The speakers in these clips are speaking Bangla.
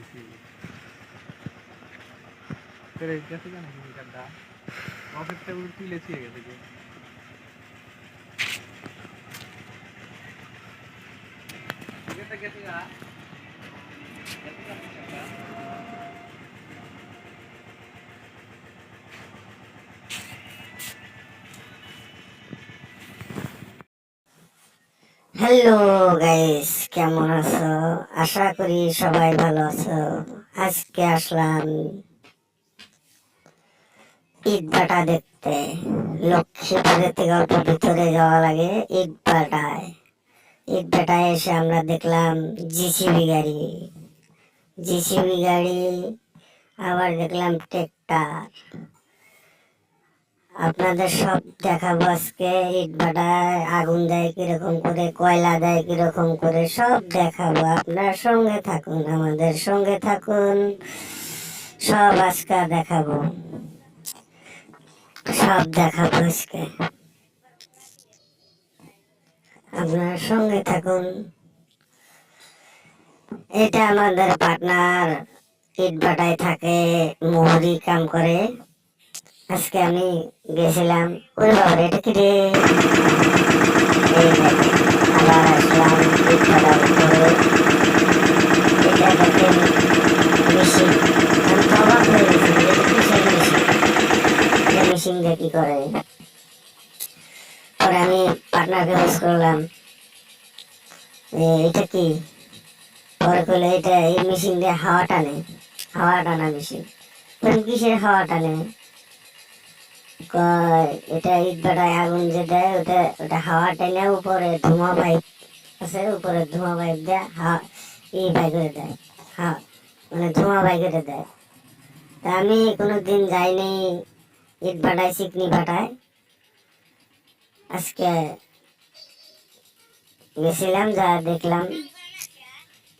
দিছি তেরে গেছে কেন কি কাটা অফিস টেবিল তুলে ছিয়ে গেছে কি গেছে গেছে গা গেছে গা কাটা হ্যালো গাইস কেমন আছো? আশা করি সবাই ভালো আছো। আজকে আসলাম ঈদ বাটা দেখতে লক্ষ্মীপুরের থেকে অল্প ভিতরে যাওয়া লাগে ঈদ বাটায় ঈদ বাটায় এসে আমরা দেখলাম জিসিবি গাড়ি। জিসিবি গাড়ি, আবার দেখলাম ট্রেক্টর। আপনাদের সব দেখাবো আজকে ইট ভাটায় আগুন দেয় কীরকম করে, কয়লা দেয় কীরকম করে, সব দেখাবো। আপনার সঙ্গে থাকুন, আমাদের সঙ্গে থাকুন। সব আজকে দেখাবো। সব দেখাবো আজকে। আপনার সঙ্গে থাকুন। এটা আমাদের পার্টনার ইট ভাটায় থাকে, মোহরি কাম করে। আজকে আমি গেছিলাম ওরে বাবা এটা কি রে? আবার আসলাম মেশিন আমি দিয়ে কি করে? পরে আমি পার্টনারকে খোঁজ করলাম যে, এটা কি? পরে করলে এটা এই মেশিন দিয়ে হাওয়া টানে। হাওয়া টানা মেশিন কিসের হাওয়া টানে? এটা আগুন যে দেয়, ওটা ওটা হাওয়া উপরে ধোঁয়া পাইপ আছে? উপরে ধোঁয়া পাইপ দেয়, হাওয়া, ই বাই করে দেয় হ্যাঁ মানে ধোঁয়া বাই করে দেয়। তা আমি কোনো দিন যাইনি ইট ভাটায় চিকনি ভাটায় আজকে গেছিলাম, যা দেখলাম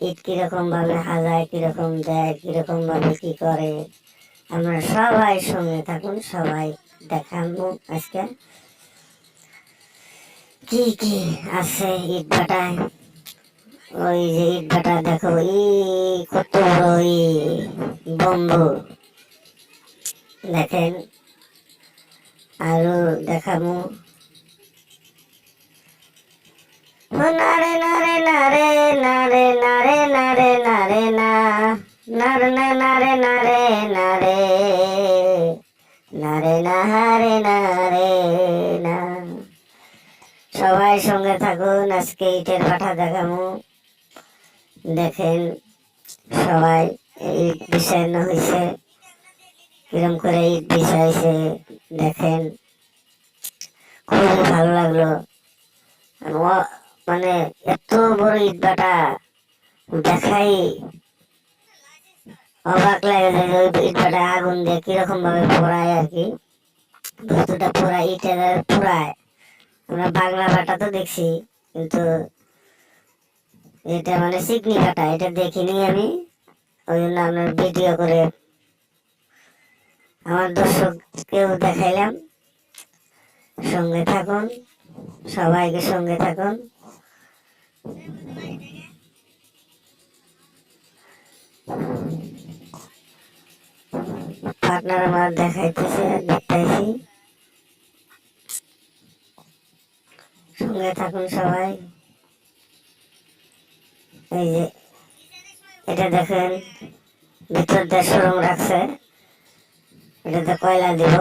ইট কীরকম ভাবে হাজায় কীরকম দেয় কীরকম ভাবে কি করে। আমরা সবাই সঙ্গে থাকুন, সবাই দেখাবো আজকে। কি কি আছে ইট ভাটায় ওই যে ইট ভাটা দেখো, ই কত বড় ই বম্বু। দেখেন, আরও দেখাবো। নারে নারে না হারে নারে, না। সবাই সঙ্গে থাকুন, আজকে ইটের পাঠা দেখামু দেখেন, সবাই ইট বিষানো হয়েছে কিরম করে ইট বিষাইছে, দেখেন। খুবই ভালো লাগল। মানে এত বড় ইট বাটা দেখাই অবাক লাগে যে ওই ইট বাটা আগুন দিয়ে কীরকম ভাবে পোড়ায় আর কি। বস্তুটা পোড়ায়, ইটের পোড়ায়। আমরা বাংলা বাটা তো দেখছি, কিন্তু এটা মানে চিকনি কাটা এটা দেখিনি আমি। ওই জন্য আপনার ভিডিও করে আমার দর্শককেও দেখাইলাম। সঙ্গে থাকুন, সবাইকে সঙ্গে থাকুন। পার্টনার আমার দেখাইতেছে, দেখতেছি। সঙ্গে থাকুন সবাই। এই যে, এটা দেখেন, ভিতর দিয়ে সরম রাখছে। এটাতে কয়লা দিব?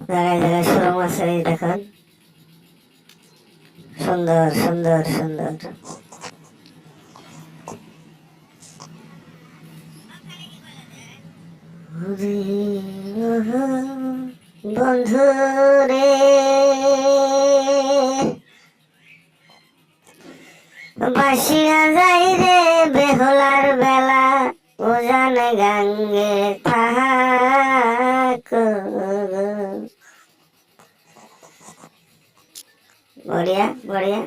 জায়গায় জায়গায় সরম আছে, এই দেখেন। সুন্দর সুন্দর সুন্দর। বন্ধু রে। বাসিয়া যাই রে বেহলার বেলা উজান গাঙ্গে থাক। বড়িয়া বড়িয়া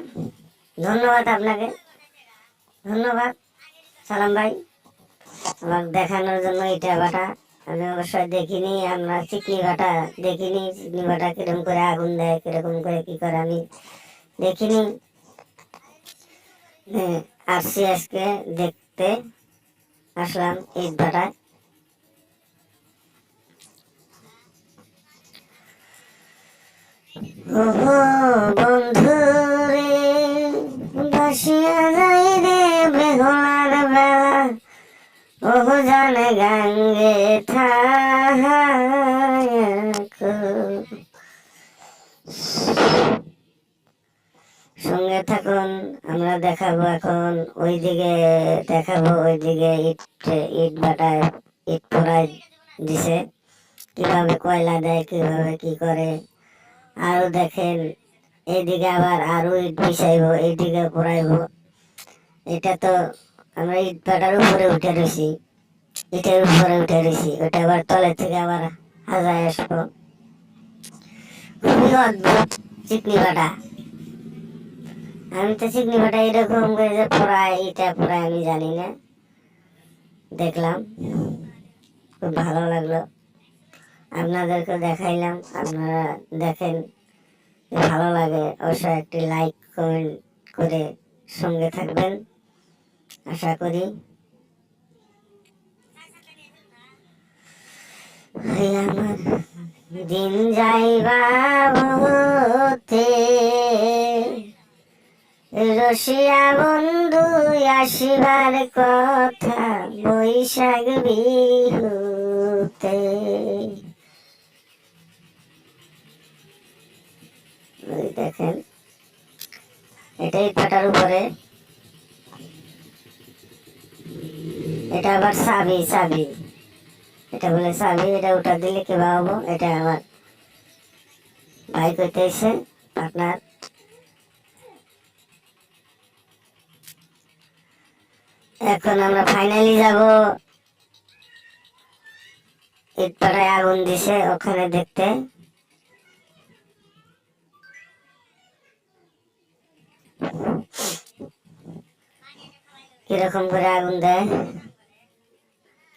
ধন্যবাদ আপনাকে। ধন্যবাদ। সালাম ভাই। আমাকে দেখানোর জন্য ইটা বাটা আমি অবশ্যই দেখিনি আমরা চিকনি ভাটা দেখিনি। চিকনি ভাটা কীরকম করে আগুন দেয় কীরকম করে কি করে আমি দেখিনি। হ্যাঁ, আসছি আজকে দেখতে আসলাম ইট ভাটায়। ওহো বন্ধু রে বাসিয়া যাই রে বেলা। ওহো, জানে গাঙ্গে সঙ্গে থাকুন, আমরা দেখাবো এখন, ওইদিকে দেখাবো, ওইদিকে ইট ইট বাটায়, ইট পোড়ায় দিছে। কীভাবে কয়লা দেয়, কীভাবে কি করে? আরও দেখেন এইদিকে আবার আরও ইট বিছাইবো এইদিকে পোড়াইবো এটা তো আমরা ইট ভাটার উপরে উঠে রয়েছি, ইটের উপরে উঠে রয়েছি, ওটা আবার তলে থেকে আবার হাজায় আসব। খুবই অদ্ভুত চিকনি ভাটা আমি তো চিকনি ভাটা এরকম করে যে পড়ায় এটা পড়ায়, আমি জানি না। দেখলাম, খুব ভালো লাগল। আপনাদেরকে দেখাইলাম। আপনারা দেখেন ভালো লাগে অবশ্যই একটি লাইক, কমেন্ট করে সঙ্গে থাকবেন। আশা করি। আমার দিন যাইবা রসিয়া বন্ধু, আসিবার কথা বৈশাখ বিহুতে। দেখেন, এটাই পাটার উপরে। এটা আবার চাবি চাবি। এটা বলে চাবি, এটা ওটা দিলে কি হব? এটা আমার ভাই করতে এসে আপনার এখন আমরা ফাইনালি যাব। ইটপাড়ায় আগুন দিছে ওখানে দেখতে। কীরকম করে আগুন দেয়?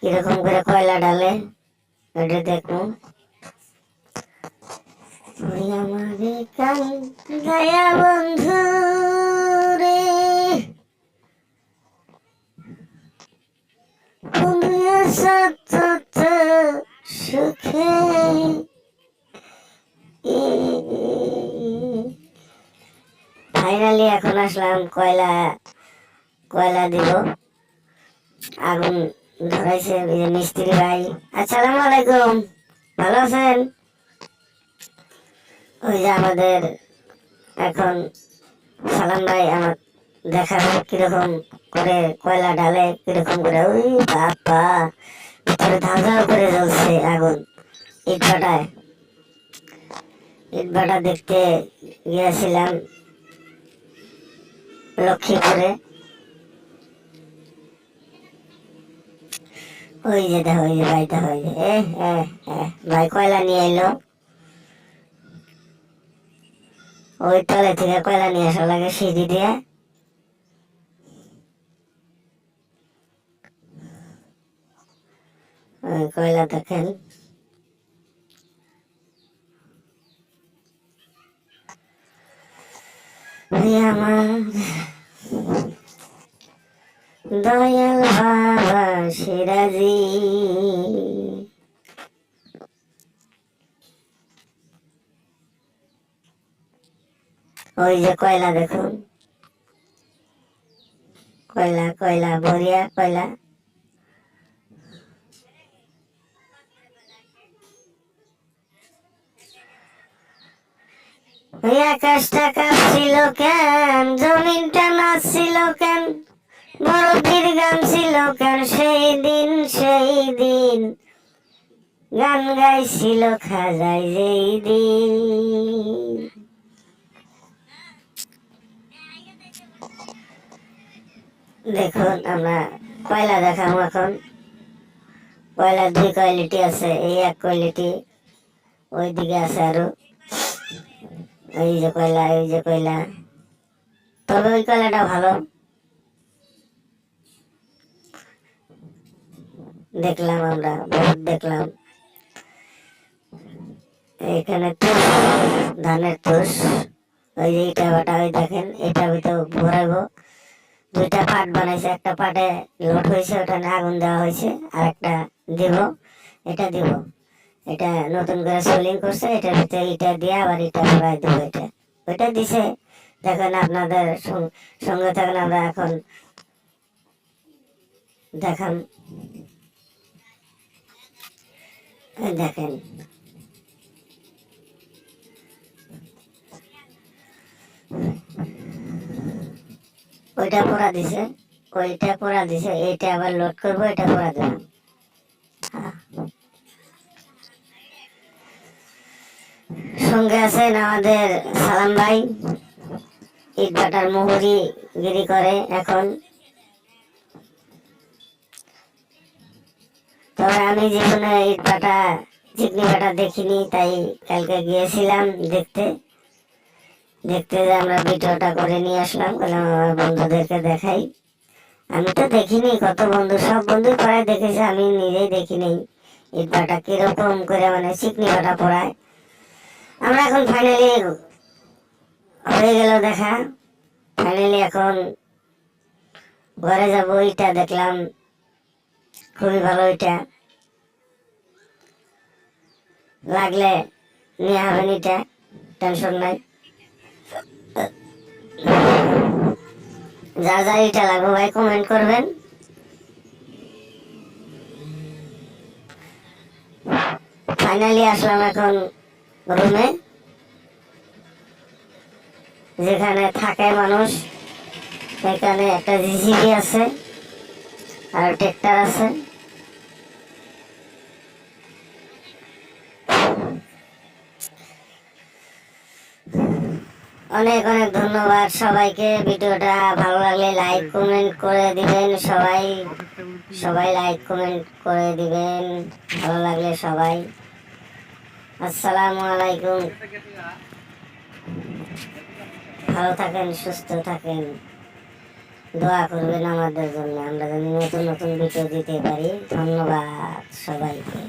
কীরকম করে কয়লা ডালে ওটা দেখব বন্ধু রে। ফাইনালি এখন আসলাম কয়লা কয়লা দিব। আগুন ধরাইছে মিস্ত্রি ভাই। আসসালামু আলাইকুম। ভালো আছেন? ওই যে আমাদের এখন সালাম ভাই আমার দেখাবে কীরকম করে কয়লা ডালে কীরকম করে। ওই বাবা ভিতরে ধাও করে জ্বলছে আগুন ইট ভাটায় ইট ভাটা দেখতে গিয়েছিলাম লক্ষ্মীপুরে। ওই যে দেখো ওই যে ভাই দেখো যে এ এ ভাই কয়লা নিয়ে এলো? ওই তলে থেকে কয়লা নিয়ে আসা লাগে সিঁড়ি দিয়ে। কয়লা দেখেন। আমার দয়াল বাবা সিরাজি ওই যে কয়লা দেখুন। কয়লা কয়লা ভরিয়া কয়লা। ওই আকাশটা কাঁপছিল কেন? জমিনটা নাচছিল কেন? বরফির গান ছিল কেন সেই দিন সেই দিন। গান গাইছিল খাজাই যেই দিন। দেখুন, আমরা কয়লা দেখাবো এখন। কয়লার দুই কোয়ালিটি আছে, এই এক কোয়ালিটি ওই দিকে আছে আরও। এই যে কয়লা, এই যে কয়লা। তবে ওই কয়লাটা ভালো। দেখলাম আমরা, বহুত দেখলাম। এখানে তুষ ধানের তুষ। ওই যে ইটা বাটা ওই দেখেন এটা ভিতরে ভরাইবো। দুইটা পার্ট বানাইছে, একটা পার্টে লোড হয়েছে ওটা আগুন দেওয়া হয়েছে আর একটা দিব, এটা দিব। এটা নতুন করে সোলিং করছে, এটার ভিতরে ইটা দিয়ে আবার ইটা ভরাই দেবো এটা। ওইটা দিছে। দেখেন আপনাদের সঙ্গে থাকেন, আমরা এখন দেখান। দেখেন ওইটা পড়া দিছে, ওইটা পড়া দিছে, এইটা আবার লোড করব, এটা পড়া সঙ্গে আছেন আমাদের সালাম ভাই ইট ভাটার মুহুরি গিরি করে এখন। তবে আমি জীবনে ইট ভাটা চিকনি ভাটা দেখিনি, তাই কালকে গিয়েছিলাম দেখতে। দেখতে যে আমরা ভিডিওটা করে নিয়ে আসলাম, বললাম আমার বন্ধুদেরকে দেখাই। আমি তো দেখিনি, কত বন্ধু, সব বন্ধু প্রায় দেখেছি, আমি নিজেই দেখিনি। ইট ভাটা কীরকম করে মানে চিকনি ভাটা পড়ায়। আমরা এখন ফাইনালি হয়ে গেল দেখা। ফাইনালি এখন ঘরে যাব, ইটা দেখলাম। খুবই ভালো ইটা। লাগলে নিয়ে হবেন ইটা টেনশন নাই। যা যা ইটা লাগবে ভাই কমেন্ট করবেন। ফাইনালি আসলাম এখন রুমে যেখানে থাকে মানুষ। এখানে একটা জিসিবি আছে, আর ট্রেক্টর আছে। অনেক অনেক ধন্যবাদ সবাইকে। ভিডিওটা ভালো লাগলে লাইক কমেন্ট করে দিবেন। সবাই সবাই লাইক কমেন্ট করে দিবেন। ভালো লাগলে সবাই। আসসালামু আলাইকুম। ভালো থাকেন, সুস্থ থাকেন। দোয়া করবেন আমাদের জন্য। আমরা যেন নতুন নতুন ভিডিও দিতে পারি। ধন্যবাদ সবাইকে।